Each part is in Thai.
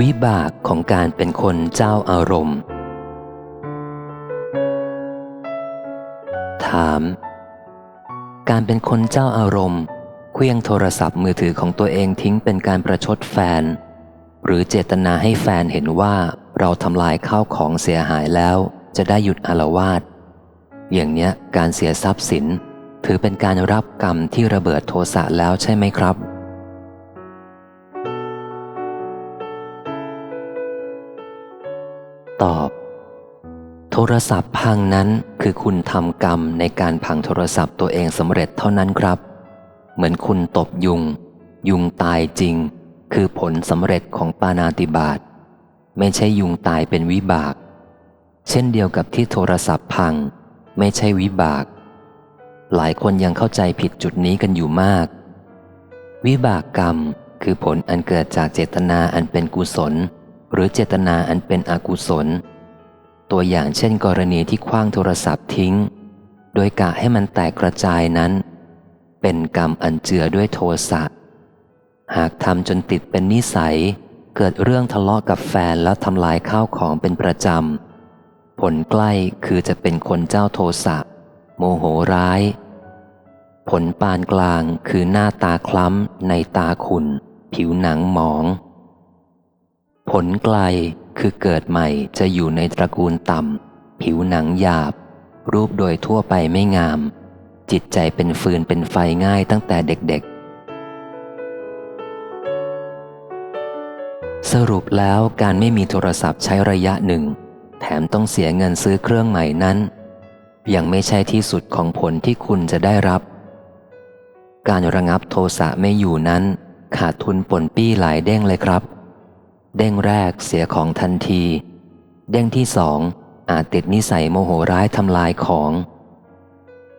วิบากของการเป็นคนเจ้าอารมณ์ ถาม การเป็นคนเจ้าอารมณ์เคลื่องโทรศัพท์มือถือของตัวเองทิ้งเป็นการประชดแฟน หรือเจตนาให้แฟนเห็นว่าเราทำลายข้าวของเสียหายแล้ว จะได้หยุดอารวาสอย่างเนี้ยการเสียทรัพย์สิน ถือเป็นการรับกรรมที่ระเบิดโทสะแล้วใช่ไหมครับ ตอบ โทรศัพท์พังนั้นคือคุณทำกรรมในการพังโทรศัพท์ตัวเองสำเร็จเท่านั้นครับ เหมือนคุณตบยุง ยุงตายจริง คือผลสำเร็จของปานาติบาตไม่ใช่ยุงตายเป็นวิบาก เช่นเดียวกับที่โทรศัพท์พัง ไม่ใช่วิบาก หลายคนยังเข้าใจผิดจุดนี้กันอยู่มาก วิบากกรรมคือผลอันเกิดจากเจตนาอันเป็นกุศล รือเจตนาอันเป็นอกุศล ตัวอย่างเช่นกรณีที่คว้างโทรศัพท์ทิ้ง โดยกะให้มันแตกกระจายนั้น เป็นกรรมอันเจือด้วยโทสะหากทำจนติดเป็นนิสัย เกิดเรื่องทะเลาะกับแฟนแล้วทำลายข้าวของเป็นประจำ ผลใกล้คือจะเป็นคนเจ้าโทสะโมโหร้าย ผลปานกลางคือหน้าตาคล้ำในตาขุนผิวหนังหมอง ลไกลคือเกิดใหม่จะอยู่ในตระกูลต่ำ ผิวหนังหยาบ รูปโดยทั่วไปไม่งาม จิตใจเป็นฟืนเป็นไฟง่ายตั้งแต่เด็กๆ สรุปแล้วการไม่มีโทรศัพท์ใช้ระยะหนึ่ง แถมต้องเสียเงินซื้อเครื่องใหม่นั้น ยังไม่ใช่ที่สุดของผลที่คุณจะได้รับ การระงับโทสะไม่อยู่นั้น ขาดทุนปนปี้หลายเด้งเลยครับ เด้งแรกเสียของทันที เด้งที่สองอาจติดนิสัยโมโหร้ายทำลายของ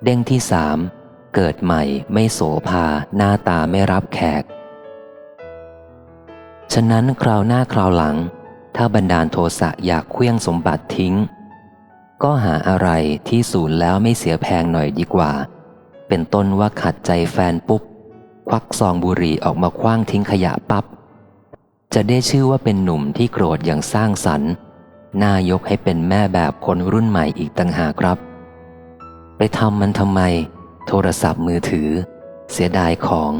เด้งที่สามเกิดใหม่ไม่โสภาหน้าตาไม่รับแขก ฉะนั้นคราวหน้าคราวหลัง ถ้าบันดาลโทสะอยากเคลื่องสมบัติทิ้ง ก็หาอะไรที่สูญแล้วไม่เสียแพงหน่อยดีกว่า เป็นต้นว่าขัดใจแฟนปุ๊บ ควักซองบุหรี่ออกมาคว้างทิ้งขยะปับ๊บ จะได้ชื่อว่าเป็นหนุ่มที่โกรธอย่างสร้างสรรค์น่ายกให้เป็นแม่แบบคนรุ่นใหม่อีกต่างหากครับ ไปทำมันทำไม โทรศัพท์มือถือ เสียดายของ